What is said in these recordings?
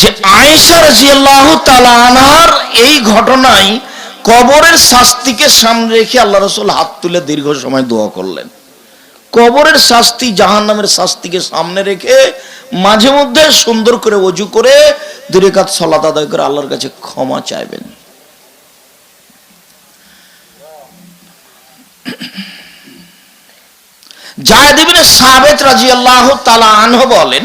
যে আয়েশা রাজিয়াল্লাহ তালা আনহার এই ঘটনায় কবরের শাস্তিকে সামনে রেখে আল্লাহ রসুল হাত তুলে দীর্ঘ সময় দোয়া করলেন। কবরের শাস্তি জাহান নামের শাস্তিকে সামনে রেখে মাঝে মধ্যে সুন্দর করে অজু করে দুরেকাত সলাত আদায় করে আল্লাহর কাছে ক্ষমা চাইবেন। জায়দিবিনে সাবেত রাজি আল্লাহ তালা আনহ বলেন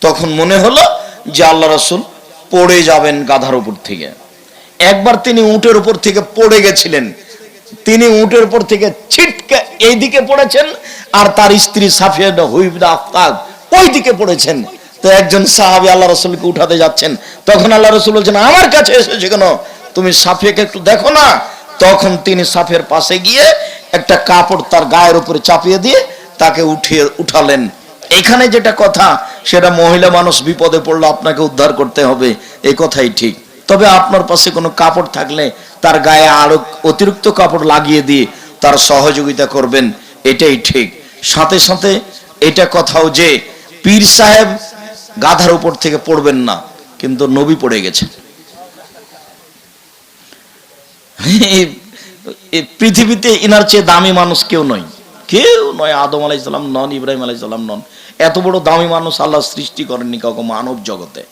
তখন মনে হলো যে আল্লাহ রসুল পড়ে যাবেন গাধার উপর থেকে। একবার তিনি উটের উপর থেকে পড়ে গেছিলেন। তিনি উটের উপর থেকে ছিটকে এইদিকে পড়েছেন আর তার স্ত্রী সাফিয়া হুইবদা আফতাব ওই দিকে পড়েছেন। তো একজন সাহাবি আল্লাহ রসুলকে উঠাতে যাচ্ছেন। তখন আল্লাহ রসুল বলছেন, আমার কাছে এসেছে কেন? তুমি সাফিয়াকে একটু দেখো না? তখন তিনি সাফের পাশে গিয়ে একটা কাপড় তার গায়ের উপরে চাপিয়ে দিয়ে তাকে উঠিয়ে উঠালেন। এখানে যেটা কথা সেটা মহিলা মানুষ বিপদে পড়লে আপনাকে উদ্ধার করতে হবে এই কথাই ঠিক। তবে আপনার পাশে কোনো কাপড় থাকলে তার গায়ে আরও অতিরিক্ত কাপড় লাগিয়ে দিয়ে তার সহযোগিতা করবেন, এটাই ঠিক। সাথে সাথে এটা কথাও যে, পীর সাহেব গাধার উপর থেকে পড়বেন না, কিন্তু নবী পড়ে গেছেন। পৃথিবীতে ইনার চেয়ে দামি মানুষ কেউ নয়। কেউ নয়, আদম আলাইসাল্লাম নন, ইব্রাহিম আলাইসাল্লাম নন। এত বড় দামি মানুষ আল্লাহ সৃষ্টি করেননি কাউকে মানব জগতে।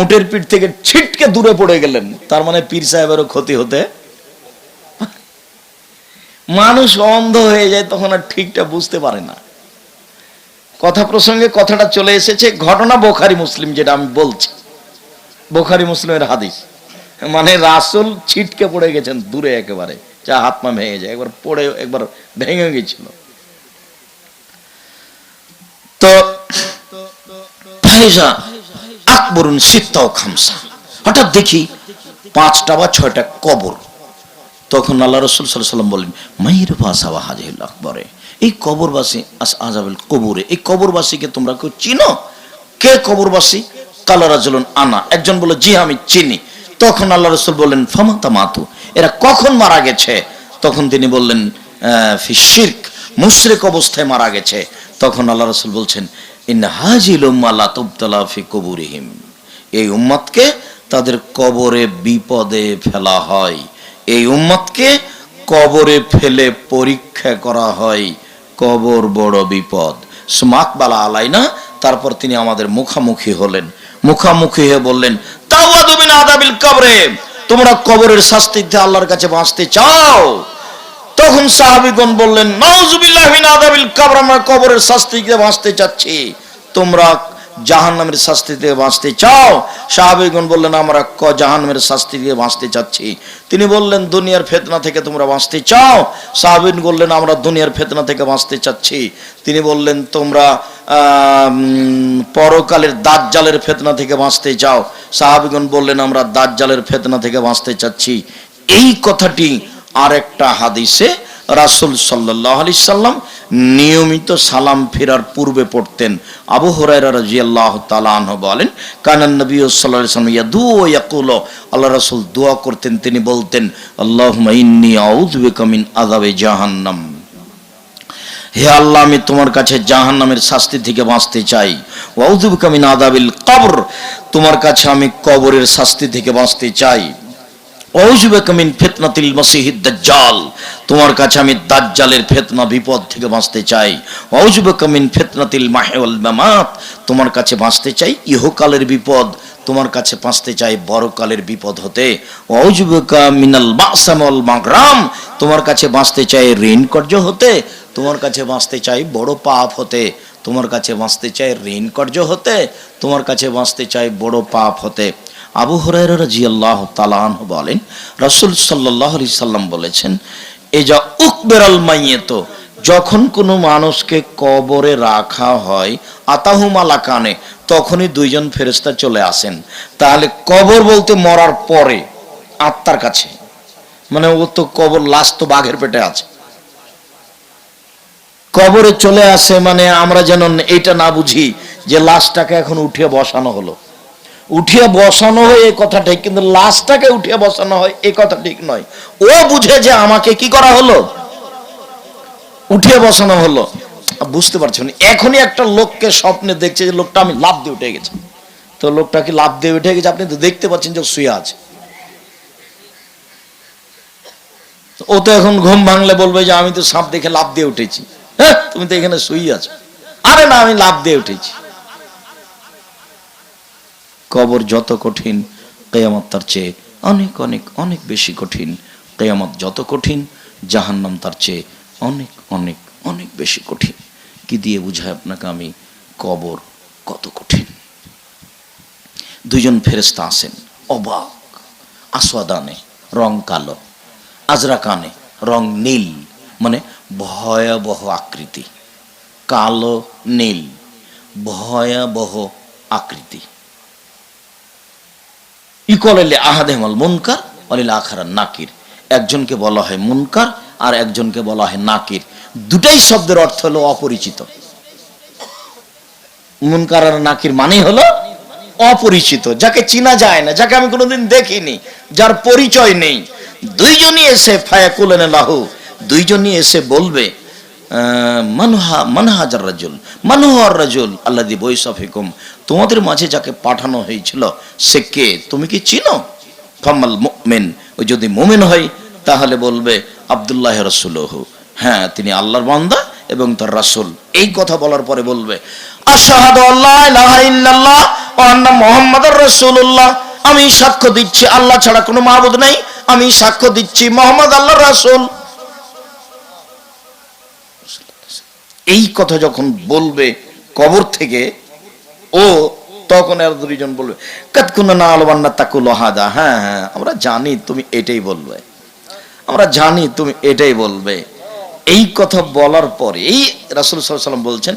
উটের পিঠ থেকে ছিটকে দূরে পড়ে গেলেন। তার মানে পীর সাহেবেরও ক্ষতি হতে মানুষ অন্ধ হয়ে যায়, তখন আর ঠিকটা বুঝতে পারে না। কথা প্রসঙ্গে কথাটা চলে এসেছে, ঘটনা বোখারি মুসলিম, যেটা আমি বলছি। বোখারি মুসলিমের হাদিস। মানে রাসুল ছিটকে পড়ে গেছেন দূরে একেবারে। যা হাত পা ভেঙে যায়, একবার পড়ে, একবার ভেঙে গেছিল। তো আকবরুন খামসা। হঠাৎ দেখি পাঁচটা বা ছয়টা কবর। তখন আল্লাহ রসুল সাল্লাম বললেন, মাইর বাসা হাজিল আকবরে, এই কবরবাসী আস কবরে, এই কবরবাসীকে তোমরা কেউ চিনো? কে কবরবাসী? কালারাজুলন আনা। একজন বলে জি, আমি চিনি। তখন আল্লাহ রসুল বললেন ফামাতা মাতু এরা কখন মারা গেছে? তখন তিনি বললেন আহ, ফি অবস্থায় মারা গেছে। তখন আল্লাহ রসুল বলছেন ইন হাজিল উম্মালা তুবতলা ফি এই উম্মতকে তাদের কবরে বিপদে ফেলা হয়। এই উম্মতকে কবরে ফেলে পরীক্ষা করা হয়। কবর বড় বিপদ। সুমাকবালা আলাইনা তারপর তিনি আমাদের মুখামুখি হলেন। মুখামুখি হয়ে বললেন, তাওয়াদু মিন আদাবিল কবরে, তোমরা কবরের শাস্তিতে আল্লাহর কাছে বাঁচতে চাও। তখন সাহাবিগণ বললেন নাউজুবিল্লাহ মিন আদাবিল কবর, আমরা কবরের শাস্তি থেকে বাঁচতে চাচ্ছি। তোমরা জাহান্নামের শাস্তি থেকে বাঁচতে চাও? সাহাবিগণ বললেন, আমরা ক জাহান্নামের শাস্তি থেকে বাঁচতে চাচ্ছি? তিনি বললেন, দুনিয়ার ফেতনা থেকে তোমরা বাঁচতে চাও? সাহাবিন বললেন, আমরা দুনিয়ার ফেতনা থেকে বাঁচতে চাচ্ছি। তিনি বললেন, তোমরা পরকালের দাজ্জালের ফেতনা থেকে বাঁচতে চাও। সাহাবিগণ বললেন, আমরা দাজ্জালের ফেতনা থেকে বাঁচতে চাচ্ছি। এই কথাটি আরেকটা হাদিসে রাসুল সাল্লাহ আলি সাল্লাম নিয়মিত সালাম ফেরার পূর্বে পড়তেন। আবু হরাইরা রাজিয়াল্লাহ তালাহ বলেন কানান নবী সাল্লাহ সাল্লাম ইয়াদু ও ইয়াকুল। আল্লাহ রাসুল দোয়া করতেন, তিনি বলতেন আল্লাহ ইন্নি আউযু বিকা মিন আযাবে জাহান্নাম। হে আল্লাহ, আমি তোমার কাছে জাহান নামের শাস্তি থেকে বাঁচতে চাই। ওয়াউদুবিন আদাবিল কবর, তোমার কাছে আমি কবরের শাস্তি থেকে বাঁচতে চাই। ওয়াউজুবিন ফিতনাতিল মসিহিদ দাজ্জাল, তোমার কাছে আমি দাজ্জালের ফেতনা, বিপদ থেকে বাঁচতে চাই। ওয়াউজুবিন ফিতনাতিল মাহিওয়াল মামাত, তোমার কাছে বাঁচতে চাই ইহকালের বিপদ, তোমার কাছে বাঁচতে চাই বড়কালের বিপদ হতে। ওয়াউজুবিকা মিনাল বাসামল মাগরাম, তোমার কাছে বাঁচতে চাই ঋণ কর্য হতে। তোমার কাছে বাঁচতে চাই বড় পাপ হতে, তোমার কাছে বাঁচতে চাই ঋণ হতে, তোমার কাছে বাঁচতে চাই বড় পাপ হতে। আবু হরাইরা জি আল্লাহ তালান বলেন, রসুল সাল্লাহ আলি সাল্লাম বলেছেন এ যা উক উকবেরাল মাইয়েত, যখন কোনো মানুষকে কবরে রাখা হয় আতাহুমালা কানে তখনই দুইজন ফেরেস্তা চলে আসেন। তাহলে কবর বলতে মরার পরে আত্মার কাছে মানে ও তো কবর লাশ তো বাঘের পেটে আছে। কবরে চলে আসে মানে আমরা যেন এটা না বুঝি যে লাশটাকে এখন উঠিয়ে বসানো হলো। উঠিয়ে বসানো হয় এই কথা ঠিক, কিন্তু লাশটাকে উঠিয়ে বসানো হয় এই কথা ঠিক নয়। ও বুঝে যে আমাকে কি করা হলো? উঠিয়ে বসানো হলো। বুঝতে পারছেন? এখনই একটা লোককে স্বপ্নে দেখছে যে লোকটা আমি লাভ দিয়ে উঠে গেছে। তো লোকটা কি লাভ দিয়ে উঠে গেছে? আপনি তো দেখতে পাচ্ছেন যে শুয়ে আছে। ও তো এখন ঘুম ভাঙলে বলবে যে আমি তো সাপ দেখে লাভ দিয়ে উঠেছি। হ্যাঁ তুমি তো এখানে শুই আছো। আরে না, আমি লাভ দিয়ে উঠেছি। কবর যত কঠিন, কেয়ামত তার চেয়ে অনেক অনেক অনেক বেশি কঠিন। কেয়ামত যত কঠিন, জাহান্নাম তার চেয়ে অনেক অনেক অনেক বেশি কঠিন। কি দিয়ে বুঝায় আপনাকে আমি? কবর কত কঠিন। দুইজন ফেরেস্তা আসেন, অবাক। আসওয়াদানে রং কালো আজরা কানে রং নীল। মানে ভয়াবহ আকৃতি, কালো নীল, ভয়াবহ আকৃতি। ইকলেলে আহাদেমল মুনকার অলিল আখারা নাকির। একজনকে বলা হয় মুনকার আর একজনকে বলা হয় নাকির। দুটাই শব্দের অর্থ হলো অপরিচিত। মুনকার আর নাকির মানে হলো অপরিচিত। যাকে চিনা যায় না, যাকে আমি কোনোদিন দেখিনি, যার পরিচয় নেই। দুইজনই এসে ফায়াকুলেন লাহু দুইজনই এসে বলবে মানহা, মানহাজার রাজুল, মানহার রাজুল আল্লাদি বৈসফিকুম তোমাদের মাঝে যাকে পাঠানো হয়েছিল, সে কে? তুমি কি চিনো? ফাম্মাল মুমিন ওই যদি মুমিন হয়, তাহলে বলবে, আব্দুল্লাহ রসুলহু। হ্যাঁ তিনি আল্লাহর বান্দা এবং তার রাসূল। এই কথা বলার পরে বলবে, আশহাদু আল্লাহ আন্না মুহাম্মাদার আমি সাক্ষ্য দিচ্ছি, আল্লাহ ছাড়া কোনো মাবুদ নাই। আমি সাক্ষ্য দিচ্ছি, মোহাম্মদ আল্লাহ রাসূল। এই কথা যখন বলবে কবর থেকে, ও তখন আর দুইজন বলবে কাতকুনা না আলবান্না তাকু লহাদা হ্যাঁ হ্যাঁ আমরা জানি তুমি এটাই বলবে। আমরা জানি তুমি এটাই বলবে। এই কথা বলার পরে, এই রাসূল সাল্লাম বলছেন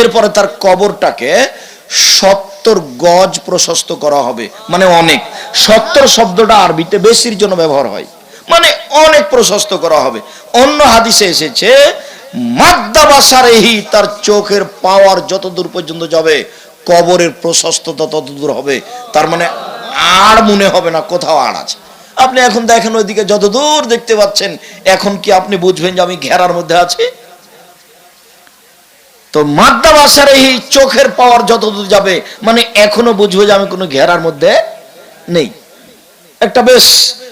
এরপরে তার কবরটাকে সত্তর গজ প্রশস্ত করা হবে মানে অনেক। সত্তর শব্দটা আরবিতে বেশির জন্য ব্যবহার হয়। মানে অনেক প্রশস্ত করা হবে। অন্য হাদিসে এসেছে, মাদ্দা বাসারেহি, তার চোখের পাওয়ার যত দূর পর্যন্ত যাবে, কবরের প্রশস্ততা তত দূর হবে। তার মানে আর মনে হবে না, কোথাও আর আছে। আপনি এখন দেখেন ওইদিকে যত দূর দেখতে পাচ্ছেন, এখন কি আপনি বুঝবেন যে আমি ঘেরার মধ্যে আছি? তো মাদ্দা বাসার এই চোখের পাওয়ার যত দূর যাবে মানে এখনও বুঝব যে আমি কোনো ঘেরার মধ্যে নেই। একটা বেশ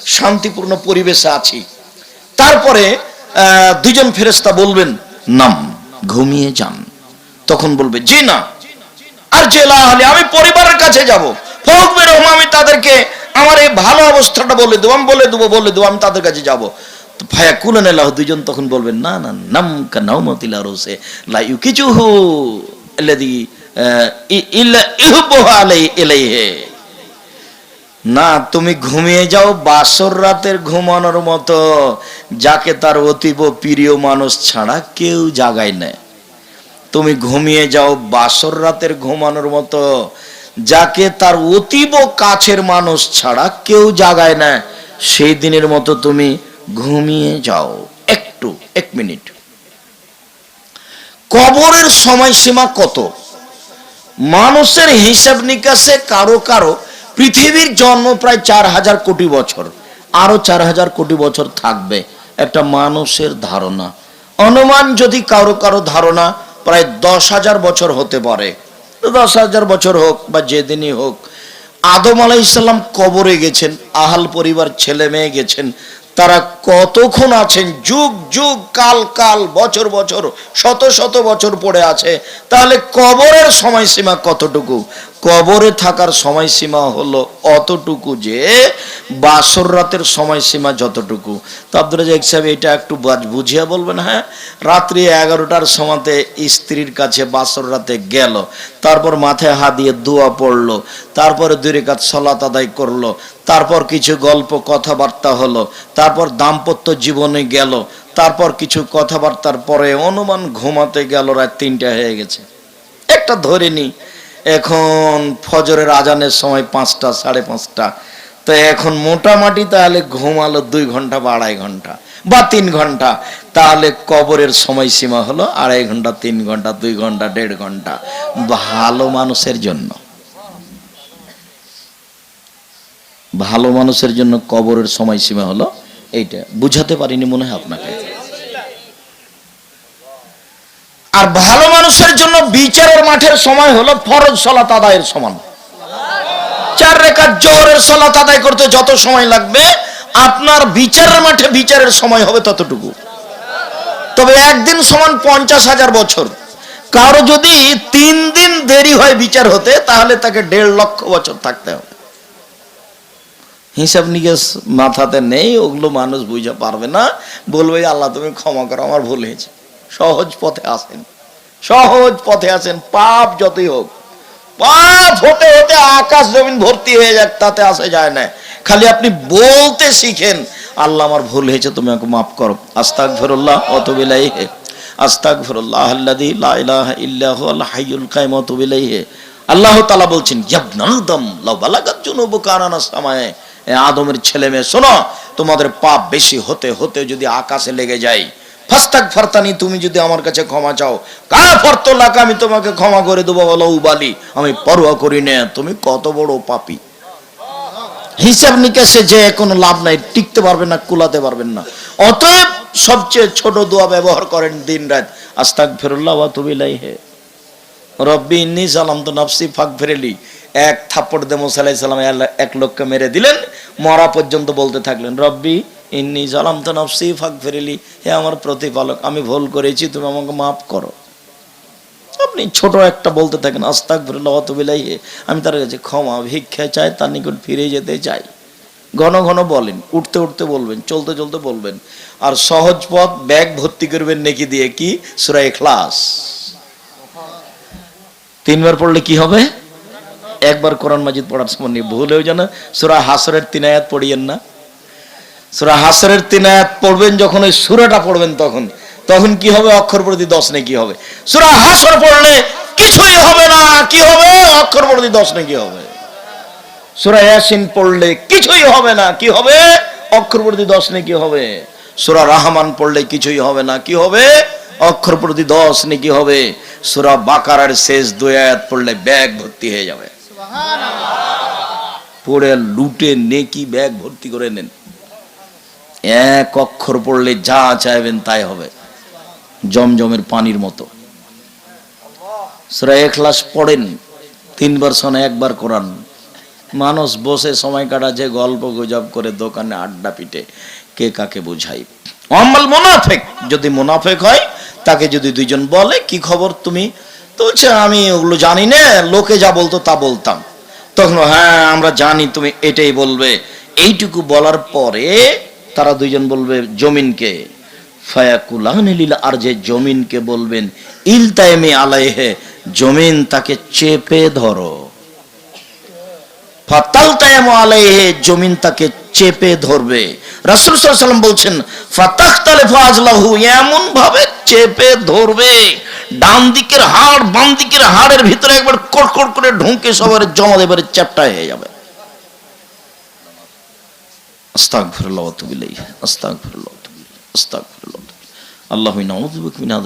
শান্তিপূর্ণ পরিবেশে আছি। তারপরে দুজন ফেরেস্তা বলবেন নাম ঘুমিয়ে যান। তখন বলবে জি না। আর জেলা আমি পরিবারের কাছে যাব। ফোক বেরোম আমি তাদেরকে আমার এই ভালো অবস্থাটা বলে দেবো আমি বলে দেবো বলে দেবো আমি তাদের কাছে যাব। তো ভাইয়া কুলেন এলাহ দুজন তখন বলবেন না না নাম কা নাউমতিলা রোসে লা ইউকিচুহু আল্লাযী আহ, ই- ইল্লা ইহুব্বুহু আলাই ইলাইহি। না, তুমি ঘুমিয়ে যাও, বাসর রাতের ঘুমানোর মতো। যাকে তার অতীব প্রিয় মানুষ ছাড়া কেউ জাগায় না তুমি ঘুমিয়ে যাও, বাসর রাতের ঘুমানোর মতো। যাকে তার অতীব কাছের মানুষ ছাড়া কেউ জাগায় না সেই দিনের মতো তুমি ঘুমিয়ে যাও। একটু, এক মিনিট। কবরের সময়সীমা কত? মানুষের হিসাব নিকাশে কারও কারও পৃথিবীর জন্ম প্রায় চার হাজার কোটি বছর আরও চার হাজার কোটি বছর থাকবে, একটা মানুষের ধারণা। অনুমান যদি কারও কারও ধারণা প্রায় দশ হাজার বছর হতে পারে দশ হাজার বছর হোক বা যেদিনই হোক, আদম আলাইসাল্লাম কবরে গেছেন, আহাল পরিবার, ছেলে মেয়ে গেছেন, তারা কতক্ষণ আছেন? যুগ যুগ, কাল কাল, বছর বছর, শত শত বছর পড়ে আছে, তাহলে কবরের সময়সীমা কতটুকু? কবরে থাকার সময়সীমা হলো অতটুকু যে বাসর রাতের সময়সীমা যতটুকু। তো আব্দুল রাজাক সাহেব এটা একটু বুঝিয়ে বলবেন হ্যাঁ? রাত্রি এগারোটার সময়তে স্ত্রীর কাছে বাসর রাতে গেল, তারপর মাথায় হাত দিয়ে দোয়া পড়ল, তারপরে দুই রেখাত সলাত আদায় করল, তারপর কিছু গল্প, কথাবার্তা হলো, তারপর দাম্পত্য জীবনে গেল, তারপর কিছু কথাবার্তার পরে অনুমান ঘুমাতে গেল, রাত তিনটা হয়ে গেছে। একটা ধরে নি এখন ফজরের আজানের সময় পাঁচটা, সাড়ে পাঁচটা। তো এখন মোটামুটি তাহলে ঘুমালো দুই ঘণ্টা বা আড়াই ঘণ্টা বা তিন ঘণ্টা। তাহলে কবরের সময়সীমা হলো আড়াই ঘণ্টা, তিন ঘণ্টা, দুই ঘণ্টা, দেড় ঘণ্টা। ভালো মানুষের জন্য। ভালো মানুষের জন্য কবরের সময়সীমা হলো এইটা। বুঝাতে পারিনি মনে হয় আপনাকে। আর ভালো মানুষের জন্য বিচারের মাঠের সময় হলো ফরজ সলাত আদায়ের সমান। চার রেখা জোরের সলাত আদায় করতে যত সময় লাগবে, আপনার বিচারের মাঠে বিচারের সময় হবে ততটুকু। তবে একদিন সমান পঞ্চাশ হাজার বছর। কারও যদি তিন দিন দেরি হয় বিচার হতে, তাহলে তাকে দেড় লক্ষ বছর থাকতে হবে। হিসাব নিকেশ মাথাতে নেই, ওগুলো মানুষ বুঝতে পারবে না। বলবে, আল্লাহ, তুমি ক্ষমা করো, আমার ভুল হয়েছে। সহজ পথে আসেন। সহজ পথে আসেন, পাপ যতই হোক। পাপ হতে হতে আকাশ জমিন ভর্তি হয়ে যাক, তাতে আসে যায় না। খালি আপনি বলতে শিখেন, আল্লাহ আমার ভুল হয়েছে, তুমি আমাকে মাফ করো। আস্তাক ফেরুল্লাহ অত বিলাই হে আস্তাক ফেরুল্লাহ আল্লাদি লা ইলাহা ইল্লাহু আল হাইয়ুল কাইয়ুম অত বিলাই হে আল্লাহ তালা বলছেন ইয়াবনা আদম লাউ বালাগাত জুনুবু কানানা সামায়ে। আদমের ছেলে মেয়ে শোনো, তোমাদের পাপ বেশি হতে হতে যদি আকাশে লেগে যায় ফাস্তাক ফারতানি তুমি যদি আমার কাছে ক্ষমা চাও। কা ফর্ত লাকা, আমি তোমাকে ক্ষমা করে দেবো বলো। উবালি আমি পরোয়া করি না, তুমি কত বড় পাপী। হিসাব নিকাশে যে কোনো লাভ নাই, টিকতে পারবেন না, কুলাতে পারবেন না। অতএব সবচেয়ে ছোট দোয়া ব্যবহার করেন দিন রাত। আস্তাক ফেরুল্লাহ বা তুবিলাই হে রব্বি ইন্নি সালাম তো নফসি ফাঁক ফেরেলি এক থাপ্পড় দে মোসালাই সালাম এক লোককে মেরে দিলেন, মরা পর্যন্ত বলতে থাকলেন, রব্বি ইন্নি সালাম তো নফসি ফাঁক ফেরেলি হে আমার প্রতিপালক, আমি ভুল করেছি, তুমি আমাকে মাফ করো। আপনি ছোট একটা বলতে থাকেন আস্তাক হে আমি তার কাছে ক্ষমা, ভিক্ষা চাই, তার নিকট ফিরে যেতে চাই। ঘন ঘন বলেন, উঠতে উঠতে বলবেন, চলতে চলতে বলবেন। আর সহজ পথ, ব্যাগ ভর্তি করবেন নেকি দিয়ে কি? সুরাই ক্লাস তিনবার পড়লে কি হবে? একবার কোরআন মাজিদ পড়ার সময় নিয়ে ভুলেও যেন সুরা হাসরের তিন আয়াত পড়িয়েন না। সুরা হাসরের তিন আয়াত পড়বেন যখন ওই সুরাটা পড়বেন তখন। তখন কি হবে? অক্ষর প্রতি দশ নেই কি হবে? সুরা হাসর পড়লে কিছুই হবে না কি হবে? অক্ষর প্রতি দশ নেই কি হবে? সুরা ইয়াসিন পড়লে কিছুই হবে না কি হবে? অক্ষর প্রতি দশ নেই কি হবে? সুরা রহমান পড়লে কিছুই হবে না কি হবে? অক্ষর প্রতি দশ নেই কি হবে? সুরা বাকারার শেষ দুই আয়াত পড়লে ব্যাগ ভর্তি হয়ে যাবে। পড়ে লুটে নেকি ব্যাগ ভর্তি করে নেন। এক অক্ষর পড়লে যা চাইবেন তাই হবে। জমজমের পানির মতো। এখলাস পড়েন তিনবার শোনে একবার কোরআন। মানুষ বসে সময় কাটাচ্ছে, গল্প গুজব করে দোকানে আড্ডা পিটে, কে কাকে বুঝাই। অম্মাল মোনাফেক, যদি মোনাফেক হয়, তাকে যদি দুইজন বলে, কি খবর তুমি? তো আমি ওগুলো জানি না, লোকে যা বলতো তা বলতাম। তখন হ্যাঁ আমরা জানি, তুমি এটাই বলবে। এইটুকু বলার পরে তারা দুইজন বলবে জমিনকে আর যে জমিনকে বলবেন ইলতাইমে আলাইহে, জমিন তাকে চেপে ধরো। আলাইহে, জমিন তাকে চেপে ধরবে। রাসূল সাল্লাম বলছেন এমন ভাবে চেপে ধরবে ডান দিকের হাড় বাম দিকের হাড়ের ভিতরে একবার কড়কড় করে ঢুকে সবার জমা দেবার চ্যাপটা হয়ে যাবে। আল্লাহু মাহি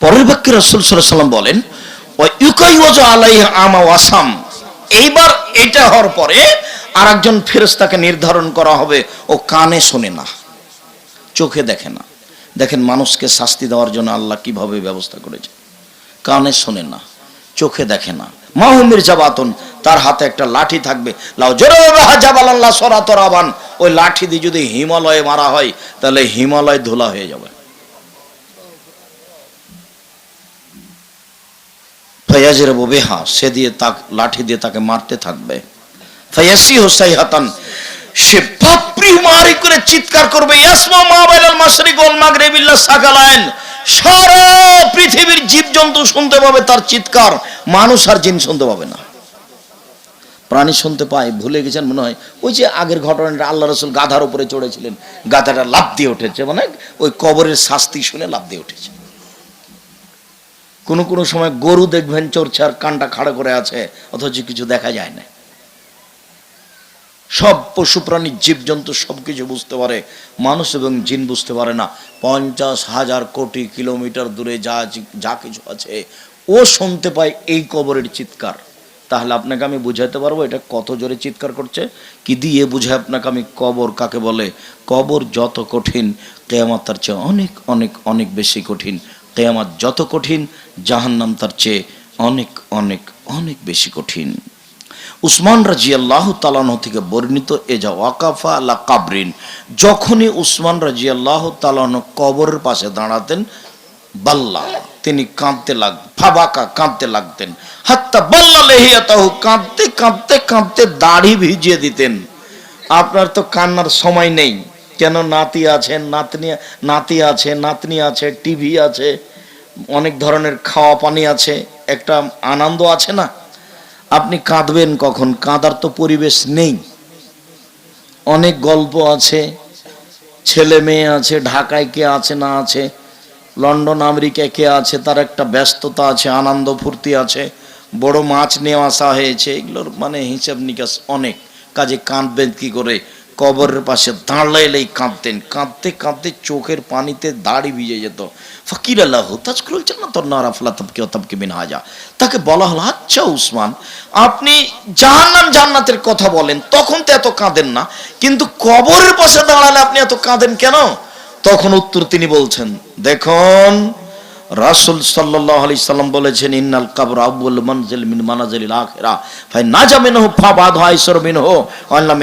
পরের সাল্লাম বলেন এইবার এটা হওয়ার পরে আরেকজন ফেরেশতাকে নির্ধারণ করা হবে ও কানে শোনে না। চোখে দেখে না। দেখেন মানুষকে শাস্তি দেওয়ার জন্য আল্লাহ কীভাবে ব্যবস্থা করেছে। কানে শোনে না, চোখে দেখে না। মাহমির জাবাতন তার হাতে একটা লাঠি থাকবে। লাও জোরে জাবাল্লাহ সরাতরাবান ওই লাঠি দিয়ে যদি হিমালয়ে মারা হয়, তাহলে হিমালয় ধোলা হয়ে যাবে। ফয়াজের বেহা, সে দিয়ে তাক, লাঠি দিয়ে তাকে মারতে থাকবে। ফয়াসি হোসাই হাতান সে বাপরি মারি করে চিৎকার করবে, ইয়াসমা, মাবাইলাল মাশরিক, ওয়াল মাগরিবিল্লাহ সাকালাইন। সারা পৃথিবীর জীবজন্তু শুনতে পাবে তার চিৎকার, মানুষ আর জিন শুনতে পাবে না। প্রাণী শুনতে পায়, ভুলে গেছেন মনে হয়, ওই যে আগের ঘটনাটা আল্লাহ রসুল গাধার উপরে চড়েছিলেন, গাধাটা লাভ দিয়ে উঠেছে মানে ওই কবরের শাস্তি শুনে লাভ দিয়ে উঠেছে। কোনো কোনো সময় গরু দেখবেন চড়ছে আর কানটা খাড়া করে আছে, অথচ কিছু দেখা যায় না। সব পশু প্রাণী, জীবজন্তু সব কিছু বুঝতে পারে। মানুষ এবং জিন বুঝতে পারে না। পঞ্চাশ হাজার কোটি কিলোমিটার দূরে যা যা কিছু আছে, ও শুনতে পায় এই কবরের চিৎকার। তাহলে আপনাকে আমি বুঝাতে পারব এটা কত জোরে চিৎকার করছে? কি দিয়ে বুঝে আপনাকে আমি কবর কাকে বলে? কবর যত কঠিন, কেয়ামাত তার চেয়ে অনেক অনেক অনেক বেশি কঠিন। কেয়ামাত যত কঠিন, জাহান্নাম তার চেয়ে অনেক অনেক অনেক বেশি কঠিন। উসমান রাজি আল্লাহ তালানো থেকে বর্ণিত এ যা ওয়াকাফা আল্লাহ কাবরিন, যখনই উসমান রাজি আল্লাহ তালানো কবরের পাশে দাঁড়াতেন, বাল্লা, তিনি কাঁদতে লাগ, ফাবাকা কাঁদতে লাগতেন। হাত্তা বাল্লা লেহিয়া তাহু কাঁদতে কাঁদতে কাঁদতে দাড়ি ভিজিয়ে দিতেন। আপনার তো কান্নার সময় নেই, কেন নাতি আছে নাতনি, নাতি আছে, নাতনি আছে, টিভি আছে, অনেক ধরনের খাওয়া পানি আছে, একটা আনন্দ আছে না? আপনি কাঁদবেন কখন? কাঁদার তো পরিবেশ নেই। অনেক গল্প আছে, ছেলে মেয়ে আছে, ঢাকায় কে আছে না আছে, লন্ডন, আমেরিকায় কে আছে, তার একটা ব্যস্ততা আছে, আনন্দ ফুর্তি আছে, বড় মাছ নিয়ে আসা হয়েছে, এগুলোর মানে হিসাব নিকাশ অনেক। কাজে কাঁদবেন কি করে? কবরের পাশে দাঁড়াইলেই কাঁদতেন। কাঁদতে কাঁদতে চোখের পানিতে দাড়ি ভিজে যেত। ফকির আল্লাহ তাজকুল না তোর নারা ফলা তবকে তবকে বিন হাজা। তাকে বলা হলো আচ্ছা উসমান, আপনি জাহান্নাম জান্নাতের কথা বলেন, তখন তো এত কাঁদেন না। কিন্তু কবরের পাশে দাঁড়ালে আপনি এত কাঁদেন কেন? তখন উত্তর তিনি বলছেন, দেখুন রাসুল সাল্লাহ আলি সাল্লাম বলেছেন, ইন্নাল কাবর আব্বুল মনজিল মিন মানাজিল আখেরা। ভাই না যা মিনহ ফা ফাই নাজা মিনহু ফাবাদ হাইসর মিনহু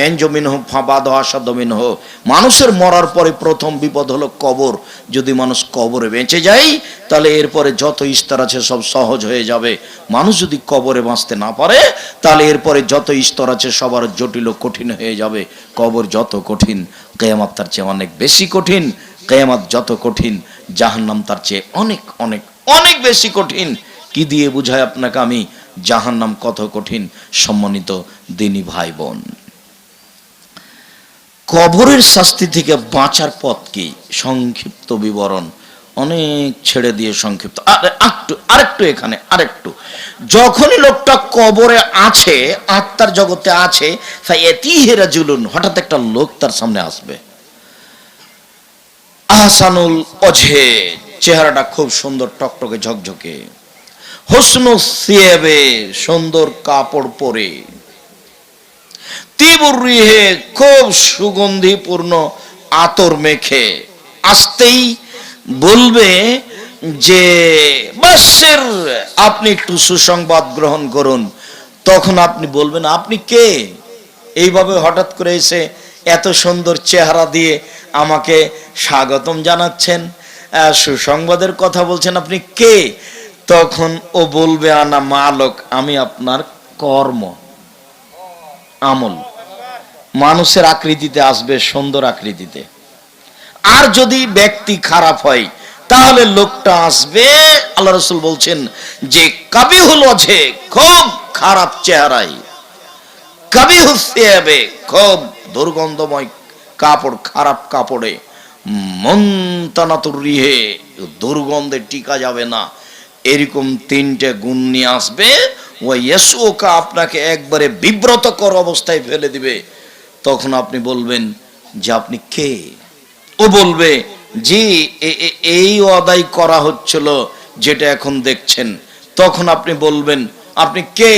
এনজো মিনহু ফাবাদ আসাদ মিনহু। মানুষের মরার পরে প্রথম বিপদ হলো কবর। যদি মানুষ কবরে বেঁচে যায়, তাহলে এরপরে যত স্তর আছে সব সহজ হয়ে যাবে। মানুষ যদি কবরে বাঁচতে না পারে, তাহলে এরপরে যত স্তর আছে সবার জটিল কঠিন হয়ে যাবে। কবর যত কঠিন, কেয়ামাত তার চেয়ে অনেক বেশি কঠিন, কেয়ামাত যত কঠিন। জাহান্নাম তার চেয়ে অনেক অনেক অনেক বেশি কঠিন। কি দিয়ে বুঝায় আপনাকে আমি? জাহান্নাম কত কঠিন? সম্মানিত দিনী ভাই বোন কবরের শাস্তি থেকে বাঁচার পথ কি? সংক্ষিপ্ত বিবরণ অনেক ছেড়ে দিয়ে সংক্ষিপ্ত। আরেকটু আরেকটু এখানে, আরেকটু। যখনই লোকটা কবরে আছে, আত্মার জগতে আছে তাই এতি হেরা জুলুন হঠাৎ একটা লোক তার সামনে আসবে। আহসানুল অঝে চেহারাটা খুব সুন্দর, টকটকে, ঝকঝকে। হোসনু সিয়েবে, সুন্দর কাপড় পরে। তীব্রিহে খুব সুগন্ধিপূর্ণ আতর মেখে। আসতেই বলবে যে বাসের আপনি একটু সুসংবাদ গ্রহণ করুন। তখন আপনি বলবেন, আপনি কে? এইভাবে হঠাৎ করে এসে এত সুন্দর চেহারা দিয়ে আমাকে স্বাগতম জানাচ্ছেন। সুসংবাদের কথা বলছেন আপনি কে? তখন ও বলবে, আনা মালক, আমি আপনার কর্ম, আমল। মানুষের আকৃতিতে আসবে, সুন্দর আকৃতিতে। আর যদি ব্যক্তি খারাপ হয়, তাহলে লোকটা আসবে, আল্লাহ রসুল বলছেন, যে কাবি হল খুব খারাপ চেহারায় কাবি হুসিয়াবে খুব দুর্গন্ধময় কাপড়, খারাপ কাপড়ে। মন্তানাতুর রিহে দুর্গন্ধে টিকা যাবে না। এরকম তিনটে গুণ নিয়ে আসবে। ও ইয়েসুকা আপনাকে একবারে বিব্রতকর অবস্থায় ফেলে দিবে। তখন আপনি বলবেন, যে আপনি কে? ও বলবে, জি এই অদাই করা হচ্ছিল, যেটা এখন দেখছেন। তখন আপনি বলবেন, আপনি কে?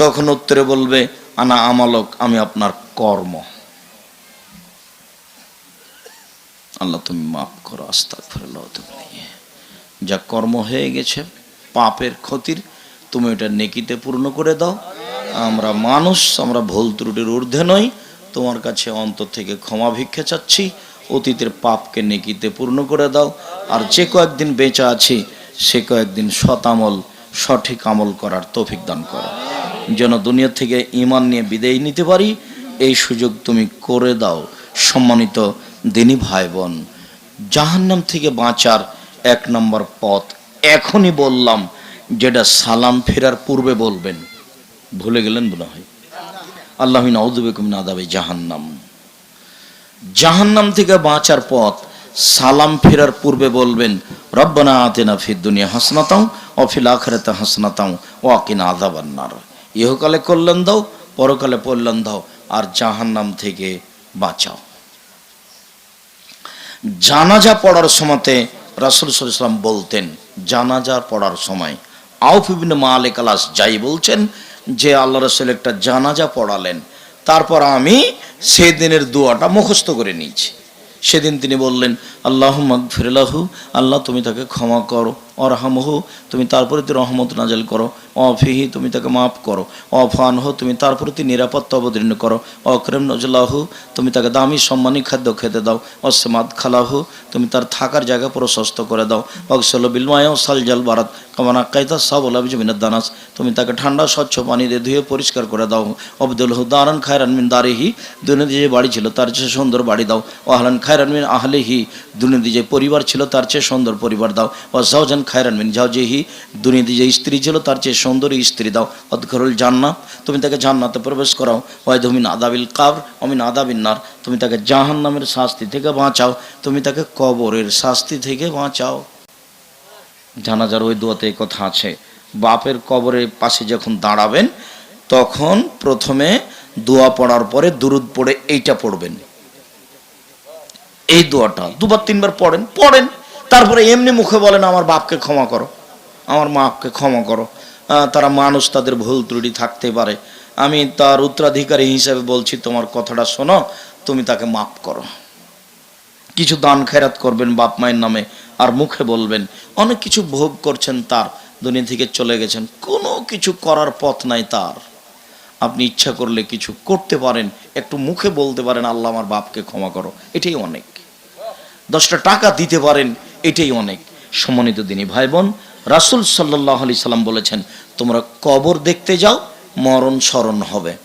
তখন উত্তরে বলবে, আনা আমালক, আমি আপনার কর্ম। আল্লাহ তুমি মাফ করো আস্তাক ফেরল তুমি যা কর্ম হয়ে গেছে, পাপের ক্ষতির, তুমি ওটা নেকিতে পূর্ণ করে দাও। আমরা মানুষ, আমরা ভুল ত্রুটির ঊর্ধ্বে নই। তোমার কাছে অন্তর থেকে ক্ষমা ভিক্ষা চাচ্ছি। অতীতের পাপকে নেকিতে পূর্ণ করে দাও। আর যে কয়েকদিন বেঁচে আছি, সে কয়েকদিন শতামল সঠিক আমল করার তৌফিক দান করো। যেন দুনিয়া থেকে ইমান নিয়ে বিদায় নিতে পারি, এই সুযোগ তুমি করে দাও। সম্মানিত দিনী ভাই বোন জাহান্নাম থেকে বাঁচার এক নম্বর পথ এখনই বললাম, যেটা সালাম ফেরার পূর্বে বলবেন। ভুলে গেলেন মনে হয়? আল্লাহ নওদুবেকুম নাদাবে জাহান্নাম। জাহান্নাম থেকে বাঁচার পথ সালাম ফেরার পূর্বে বলবেন, রব্বানা আতেনা ফিদ দুনিয়া হাসনাতাও অফিল আখরাতে হাসনাতাও ও আকিনা আদাবান্নার ইহকালে কল্যাণ দাও, পরকালে কল্যাণ দাও, আর জাহান্নাম থেকে বাঁচাও। জানাজা পড়ার সময়তে রাসুল সাল্লাম বলতেন, জানাজা পড়ার সময়। আউফিবিন মা আলে কালাস যাই বলছেন যে আল্লাহ রসুল একটা জানাজা পড়ালেন, তারপর আমি সেদিনের দোয়াটা মুখস্থ করে নিয়েছি। সেদিন তিনি বললেন আল্লাহ ফিরাহু আল্লাহ তুমি তাকে ক্ষমা করো। অরহামহু, তুমি তার প্রতি রহমত নাজেল করো। অফিহি, তুমি তাকে মাফ করো। অফানহ, তুমি তার প্রতি নিরাপত্তা অবতীর্ণ করো। অক্রেম নজলাহু, তুমি তাকে দামি সম্মানী খাদ্য খেতে দাও। অসমাদ খালাহু, তুমি তার থাকার জায়গা প্রশস্ত করে দাও। অকসল বিলমায় সাল জল বারাত, কামানা কাইতা সব জমিনের দানাস, তুমি তাকে ঠান্ডা স্বচ্ছ পানি দিয়ে ধুয়ে পরিষ্কার করে দাও। অবদুল হু দারান খায়রান মিন দারিহি দুনিয়াতে যে বাড়ি ছিল তার চেয়ে সুন্দর বাড়ি দাও। ওয়াহলান খায়রান মিন আহলেহি দুনিয়াতে যে পরিবার ছিল তার চেয়ে সুন্দর পরিবার দাও। ও খায়রান মিন জাওজেহি, দুনিয়াতে যে স্ত্রী ছিল তার চেয়ে সুন্দর স্ত্রী দাও, অদখরুল জান্নাত। তুমি তাকে জান্নাতে প্রবেশ করাও। ওয়াইদমিন আদাবিল কাবর অমিন আদাবিন নার। তুমি তাকে জাহান নামের শাস্তি থেকে বাঁচাও। তুমি তাকে কবরের শাস্তি থেকে বাঁচাও। জানাজার ওই দোয়াতে কথা আছে। বাপের কবরের পাশে যখন দাঁড়াবেন, তখন প্রথমে দোয়া পড়ার পরে দুরুদ পড়ে এইটা পড়বেন। এই দোয়াটা দুবার তিনবার পড়েন পড়েন। তারপরে এমনি মুখে বলেন আমার বাপকে ক্ষমা করো, আমার মাকে ক্ষমা করো। তারা মানুষ তাদের ভুল ত্রুটি থাকতে পারে। আমি তার উত্তরাধিকারী হিসেবে বলছি, তোমার কথাটা শোনো, তুমি তাকে মাফ করো। কিছু দান খেরাত করবেন বাপ মায়ের নামে আর মুখে বলবেন, অনেক কিছু ভোগ করছেন তার, দুনিয়া থেকে চলে গেছেন, কোনো কিছু করার পথ নাই তার। আপনি ইচ্ছা করলে কিছু করতে পারেন, একটু মুখে বলতে পারেন, আল্লাহ আমার বাপকে ক্ষমা করো। এটাই অনেক। দশটা টাকা দিতে পারেন এটাই অনেক। সম্মানিত দিনী ভাই বোন রাসুল সাল্লাহ আলি সাল্লাম বলেছেন, তোমরা কবর দেখতে যাও, মরণ স্মরণ হবে।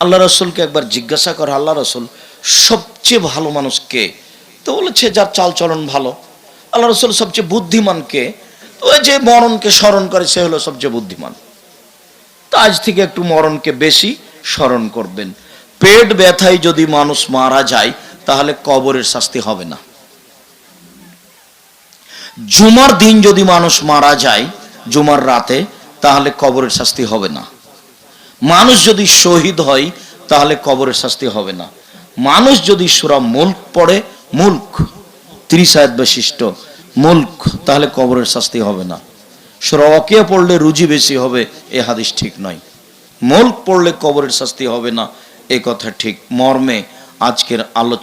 আল্লাহ রসুলকে একবার জিজ্ঞাসা করে, আল্লাহ রসুল, সবচেয়ে ভালো মানুষ কে? তো বলেছে, যার চালচলন ভালো। আল্লাহ রসুল, সবচেয়ে বুদ্ধিমান কে? ওই যে মরণকে স্মরণ করে, সে হলো সবচেয়ে বুদ্ধিমান। তো আজ থেকে একটু মরণকে বেশি স্মরণ করবেন। পেট ব্যথায় যদি মানুষ মারা যায়, তাহলে কবরের শাস্তি হবে না। জুমার দিন যদি মানুষ মারা যায়, জুমার রাতে, তাহলে কবরের শাস্তি হবে না। মানুষ যদি শহীদ হয়, তাহলে কবরের শাস্তি হবে না। মানুষ যদি সুরা মুল্ক পড়ে, মুল্ক, ত্রিশ আয়াত বিশিষ্ট মুল্ক, তাহলে কবরের শাস্তি হবে না। সুরা অকিয়া পড়লে রুজি বেশি হবে, এ হাদিস ঠিক নয়। মুল্ক পড়লে কবরের শাস্তি হবে না, এ কথা ঠিক। মর্মে আজকের আলোচনা